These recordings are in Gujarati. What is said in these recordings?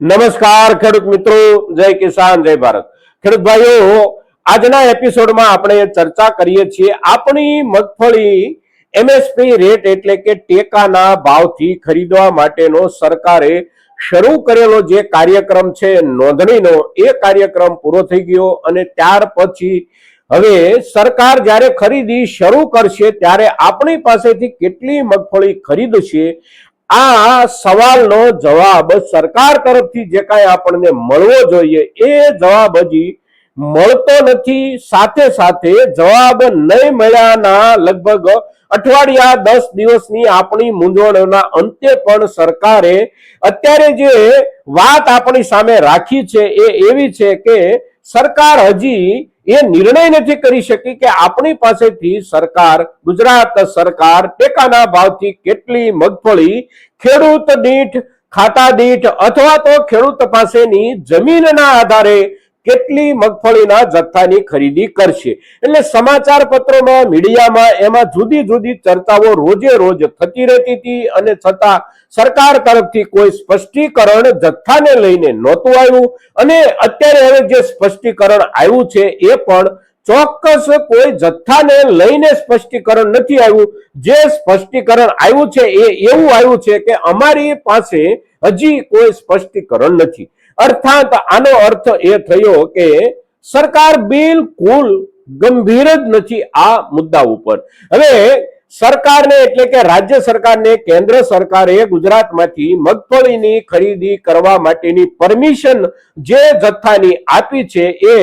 નમસ્કાર ખેડૂત મિત્રો, જય કિસાન, જય ભારત. ખેડૂત ભાઈઓ, આજના એપિસોડમાં આપણે ચર્ચા કરીએ છીએ આપણી મગફળી એમએસપી રેટ એટલે કે ટેકાના ભાવથી ખરીદવા માટેનો સરકારે શરૂ કરેલો જે કાર્યક્રમ છે, નોંધણીનો, એ કાર્યક્રમ પૂરો થઈ ગયો અને ત્યાર પછી હવે સરકાર જ્યારે ખરીદી શરૂ કરશે, ત્યારે આપણી પાસેથી કેટલી મગફળી ખરીદશે આ સવાલનો જવાબ સરકાર તરફથી જે કાંઈ આપણને મળવો જોઈએ, એ જવાબ હજી મળતો નથી. સાથે સાથે જવાબ નહીં મળ્યાના લગભગ અઠવાડિયા દસ દિવસની આપણી મૂંઝવણોના અંતે પણ સરકારે અત્યારે જે વાત આપણી સામે રાખી છે, એ એવી છે કે સરકાર હજી એ નિર્ણય નથી કરી શકી કે આપણી પાસેથી સરકાર, ગુજરાત સરકાર ટેકાના ભાવથી કેટલી મગફળી, ખેડૂત દીઠ, ખાતા દીઠ અથવા તો ખેડૂત પાસેની જમીનના આધારે કેટલી મગફળીના જથ્થાની ખરીદી કરશે? એટલે સમાચાર પત્રોમાં, મીડિયામાં એમાં જુદી જુદી ચર્ચાઓ રોજે રોજ થતી રહેતી હતી અને છતાં સરકાર તરફથી કોઈ સ્પષ્ટીકરણ જથ્થાને લઈને નહોતું આવ્યું. અને અત્યારે હવે જે સ્પષ્ટીકરણ આવ્યું છે એ પણ ચોક્કસ કોઈ જથ્થાને લઈને સ્પષ્ટીકરણ નથી આવ્યું. જે સ્પષ્ટીકરણ આવ્યું છે એ એવું આવ્યું છે કે અમારી પાસે હજી કોઈ સ્પષ્ટીકરણ નથી. અર્થાત આનો અર્થ એ થયો કે સરકાર બિલકુલ ગંભીર જ નથી આ મુદ્દા ઉપર. હવે સરકારને એટલે કે રાજ્ય સરકારને કેન્દ્ર સરકારે ગુજરાતમાંથી મગફળીની ખરીદી કરવા માટેની પરમિશન જે જથ્થાની આપી છે એ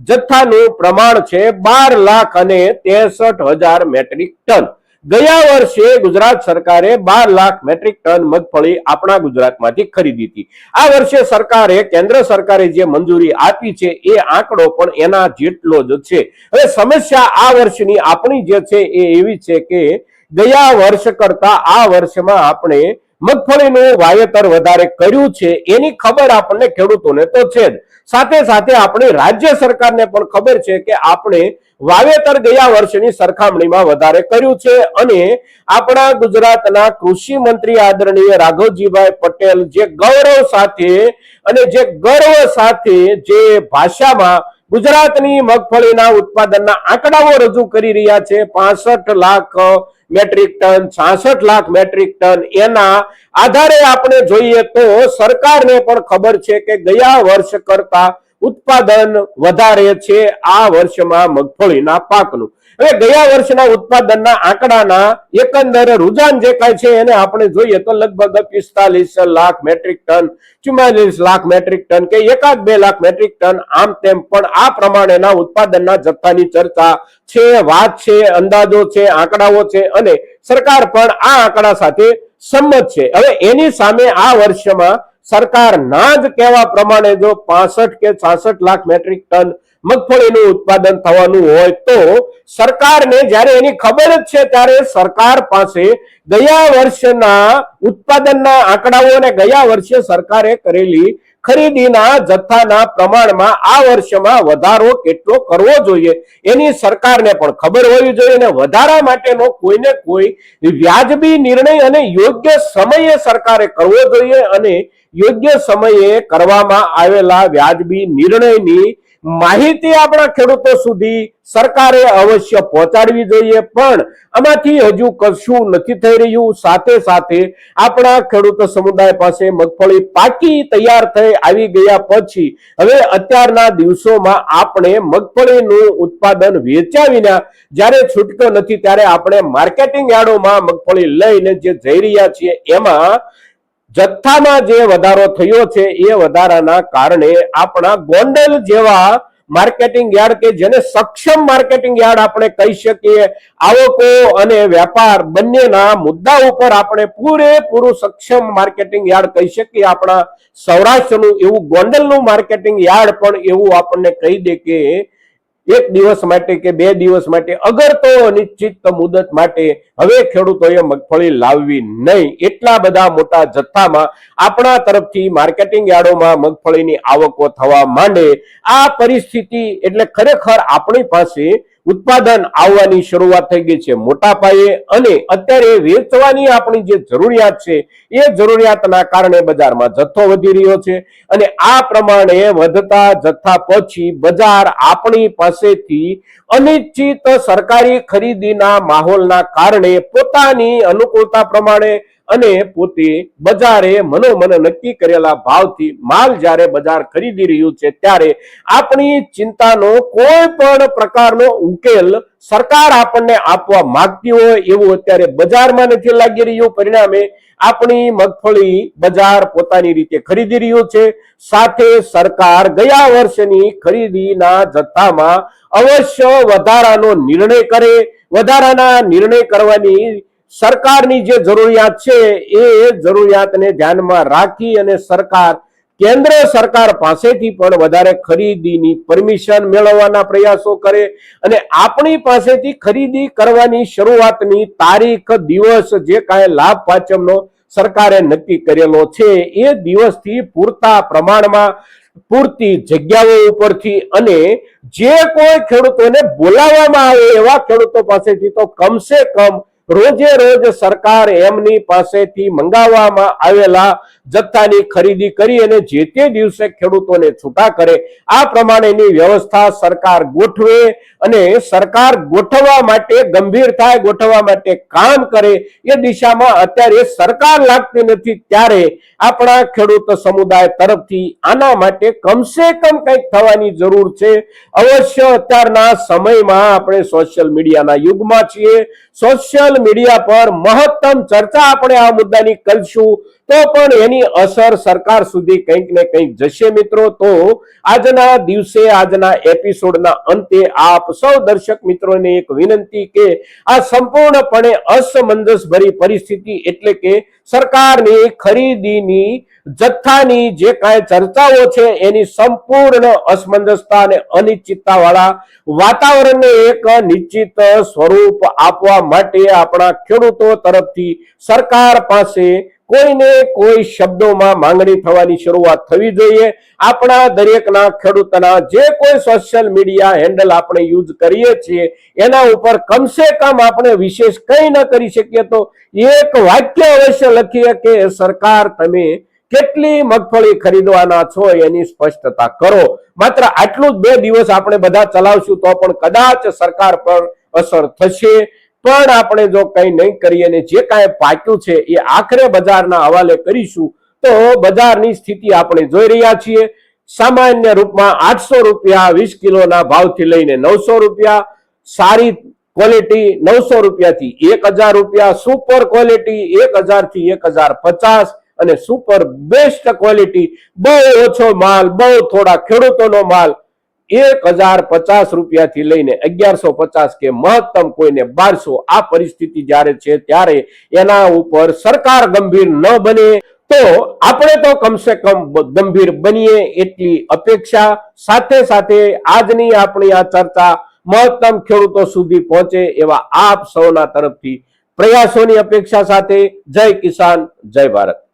જથ્થાનું પ્રમાણ છે બાર લાખ અને ત્રેસઠ હજાર મેટ્રિક ટન. ગયા વર્ષે ગુજરાત સરકારે બાર લાખ મેટ્રિક ટન મગફળી આપણા ગુજરાતમાંથી ખરીદી હતી. આ વર્ષે સરકારે, કેન્દ્ર સરકારે જે મંજૂરી આપી છે, એ આંકડો પણ એના જેટલો જ છે. હવે સમસ્યા આ વર્ષની આપણી જે છે, એ એવી છે કે ગયા વર્ષ કરતા આ વર્ષમાં આપણે મગફળીનું વાવેતર વધારે કર્યું છે એની ખબર આપણને ખેડૂતોને તો છે જ. સાથે સાથે આપણી રાજ્ય સરકારને પણ ખબર છે કે આપણે વાવેતર ગયા વર્ષની સરખામણીમાં વધારે કર્યું છે અને આપણા ગુજરાતના કૃષિ મંત્રી આદરણીય રાઘવજીભાઈ પટેલ જે ગૌરવ સાથે અને જે ગર્વ સાથે જે ભાષામાં ગુજરાતની મગફળીના ઉત્પાદનના આંકડાઓ રજૂ કરી રહ્યા છે, પાસઠ લાખ મેટ્રિક ટન, છાસઠ લાખ મેટ્રિક ટન. એના આધારે આપણે જોઈએ તો સરકારને પણ ખબર છે કે ગયા વર્ષ કરતા ઉત્પાદન વધારે છે. આ વર્ષમાં મગફળીના પાકનું. હવે ગયા વર્ષના ઉત્પાદનના આંકડાના એકંદર રુઝાન જે કાંઈ છે એને આપણે જોઈએ તો લગભગ પિસ્તાલીસ લાખ મેટ્રિક ટન, ચુમ્માલીસ લાખ મેટ્રિક ટન કે એકાદ બે લાખ મેટ્રિક ટન આમ તેમ પણ આ પ્રમાણેના ઉત્પાદનના જથ્થાની ચર્ચા છે, વાત છે, અંદાજો છે, આંકડાઓ છે અને સરકાર પણ આ આંકડા સાથે સંમત છે. હવે એની સામે આ વર્ષમાં સરકાર ના જ કહેવા પ્રમાણે જો પાસઠ કે છાસઠ લાખ મેટ્રિક ટન મગફળીનું ઉત્પાદન થવાનું હોય તો સરકારને જ્યારે એની ખબર જ છે, ત્યારે સરકાર પાસે ગયા વર્ષના ઉત્પાદનના આંકડાઓ અને ગયા વર્ષે સરકારે કરેલી ખરીદીના જથ્થાના પ્રમાણમાં આ વર્ષમાં વધારો કેટલો કરવો જોઈએ એની સરકારને પણ ખબર હોવી જોઈએ અને વધારા માટેનો કોઈને કોઈ વ્યાજબી નિર્ણય અને યોગ્ય સમયે સરકારે કરવો જોઈએ અને યોગ્ય સમયે કરવામાં આવેલા વ્યાજબી નિર્ણયની માહિતી આપણા ખેડૂતો સુધી સરકારે અવશ્ય પહોંચાડવી જોઈએ, પણ આમાંથી હજુ કશું નથી થઈ રહ્યું. સાથે સાથે આપણા ખેડૂત સમુદાય પાસે મગફળી પાકી તૈયાર થઈ આવી ગયા પછી હવે અત્યારના દિવસોમાં આપણે મગફળીનું ઉત્પાદન વેચ્યા વિના જ્યારે છૂટકો નથી, ત્યારે આપણે માર્કેટિંગ યાર્ડોમાં મગફળી લઈને જે જઈ રહ્યા છીએ, એમાં જથ્થામાં જે વધારો થયો છે એ વધારાના કારણે આપણા ગોંડલ જેવા માર્કેટિંગ યાર્ડ કે જેને સક્ષમ માર્કેટિંગ યાર્ડ આપણે કહી શકીએ, આવકો અને વેપાર બંનેના મુદ્દા ઉપર આપણે પૂરેપૂરું સક્ષમ માર્કેટિંગ યાર્ડ કહી શકીએ. આપણા સૌરાષ્ટ્રનું એવું ગોંડલનું માર્કેટિંગ યાર્ડ પણ એવું આપણને કહી દે કે એક દિવસ માટે કે બે દિવસ માટે? અગર તો અનિશ્ચિત મુદત માટે. હવે ખેડૂતોએ મગફળી લાવવી નહીં. એટલા બધા મોટા જથ્થામાં આપણા તરફથી માર્કેટિંગ યાર્ડોમાં મગફળીની આવકો થવા માંડે. આ પરિસ્થિતિ એટલે ખરેખર આપણી પાસે ઉત્પાદન આવવાની શરૂઆત થઈ ગઈ છે. મોટા પાયે અને અત્યારે વેચવાની આપણી જે જરૂરિયાત છે, એ જરૂરિયાતના કારણે બજારમાં જથ્થો વધી રહ્યો છે અને આ પ્રમાણે વધતા જથ્થા પછી બજાર આપણી પાસેથી અનિશ્ચિત સરકારી ખરીદીના માહોલના કારણે પોતાની અનુકૂળતા પ્રમાણે અને પોતે બજારે મનોમન નક્કી કરેલા ભાવથી માલ જ્યારે બજાર ખરીદી રહ્યું છે, ત્યારે આપણી ચિંતાનો કોઈ પણ પ્રકારનો ઉકેલ સરકાર આપણને આપવા માંગતી હોય એવું અત્યારે બજારમાં નથી લાગી રહ્યું. પરિણામે આપણી મગફળી બજાર પોતાની રીતે ખરીદી રહ્યું છે. સાથે સરકાર ગયા વર્ષની ખરીદીના જથ્થામાં અવશ્ય વધારાનો નિર્ણય કરે, વધારાના નિર્ણય કરવાની સરકારની જે જરૂરિયાત છે, એ જરૂરિયાતને ધ્યાનમાં રાખી અને સરકાર, કેન્દ્ર સરકાર પાસેથી પણ વધારે ખરીદીની પરમિશન મેળવવાના પ્રયાસો કરે અને આપણી પાસેથી ખરીદી કરવાની શરૂઆતની તારીખ, દિવસ જે કાંઈ લાભ પાંચમનો સરકારે નક્કી કરેલો છે, એ દિવસથી પૂરતા પ્રમાણમાં પૂરતી જગ્યાઓ ઉપરથી અને જે કોઈ ખેડૂતોને બોલાવવામાં આવે એવા ખેડૂતો પાસેથી તો કમસે કમ રોજે રોજ સરકાર એમની પાસેથી મંગાવવામાં આવેલા જથ્થાની ખરીદી કરી અને જે તે દિવસે ખેડૂતોને છૂટા કરે, આ પ્રમાણેની વ્યવસ્થા સરકાર ગોઠવે અને સરકાર ગોઠવવા માટે ગંભીર થાય ગોઠવવા માટે કામ કરે, એ દિશામાં અત્યારે સરકાર લાગતી નથી. ત્યારે આપણા ખેડૂત સમુદાય તરફથી આના માટે કમસે કમ કંઈક થવાની જરૂર છે. અવશ્ય અત્યારના સમયમાં આપણે સોશિયલ મીડિયાના યુગમાં છીએ. સોશિયલ મીડિયા પર મહત્તમ ચર્ચા આપણે આ મુદ્દાની કરશું. તો પણ એની અસર સરકાર સુધી કંઈક ને કંઈક જશે મિત્રો. તો આજના દિવસે, આજના એપિસોડના અંતે આપ સૌ દર્શક મિત્રોને એક વિનંતી કે આ સંપૂર્ણપણે અસમંજસ ભરી પરિસ્થિતિ એટલે કે સરકારની ખરીદીની, જથ્થાની જે કાંઈ ચર્ચાઓ છે એની સંપૂર્ણ અસમંજસતા અને અનિશ્ચિતતા વાળા વાતાવરણને એક નિશ્ચિત સ્વરૂપ આપવા માટે આપણા ખેડૂતો તરફથી સરકાર પાસે કોઈને કોઈ શબ્દોમાં માંગણી થવાની શરૂઆત થવી જોઈએ. આપણા દરેકના ખેડૂતના જે કોઈ સોશિયલ મીડિયા હેન્ડલ આપણે યુઝ કરીએ છીએ, એના ઉપર કમસે કમ આપણે વિશેષ કંઈ ન કરી શકીએ તો એક વાક્ય અવશ્ય લખીએ કે, સરકાર, તમે કેટલી મગફળી ખરીદવાના છો એની સ્પષ્ટતા કરો. માત્ર આટલું જ બે દિવસ આપણે બધા ચલાવશું તો પણ કદાચ સરકાર પર અસર થશે. પણ આપણે જો કંઈ નહીં કરીએ અને જે કાંઈ પાક્યું છે એ આખરે બજારના હવાલે કરીશું, તો બજારની સ્થિતિ આપણે જોઈ રહ્યા છીએ. સામાન્ય રૂપમાં આઠસો રૂપિયા વીસ કિલોના ભાવથી લઈને નવસો રૂપિયા, સારી ક્વોલિટી નવસો રૂપિયાથી એક હજાર રૂપિયા, સુપર ક્વોલિટી એક હજારથી એક હજાર પચાસ અને સુપર બેસ્ટ ક્વોલિટી. બહુ ઓછો માલ, બહુ થોડા ખેડૂતોનો માલ એક હજાર પચાસ રૂપિયાથી લઈને અગિયારસો પચાસ કે મહત્તમ કોઈને બારસો આ પરિસ્થિતિ જ્યારે છે ત્યારે એના ઉપર સરકાર ગંભીર ન બને, તો આપણે તો કમસે કમ ગંભીર બનીએ એટલી અપેક્ષા. સાથે સાથે આજની આપણી આ ચર્ચા મહત્તમ ખેડૂતો સુધી પહોંચે એવા આપ સૌના તરફથી પ્રયાસોની અપેક્ષા સાથે. જય કિસાન, જય ભારત.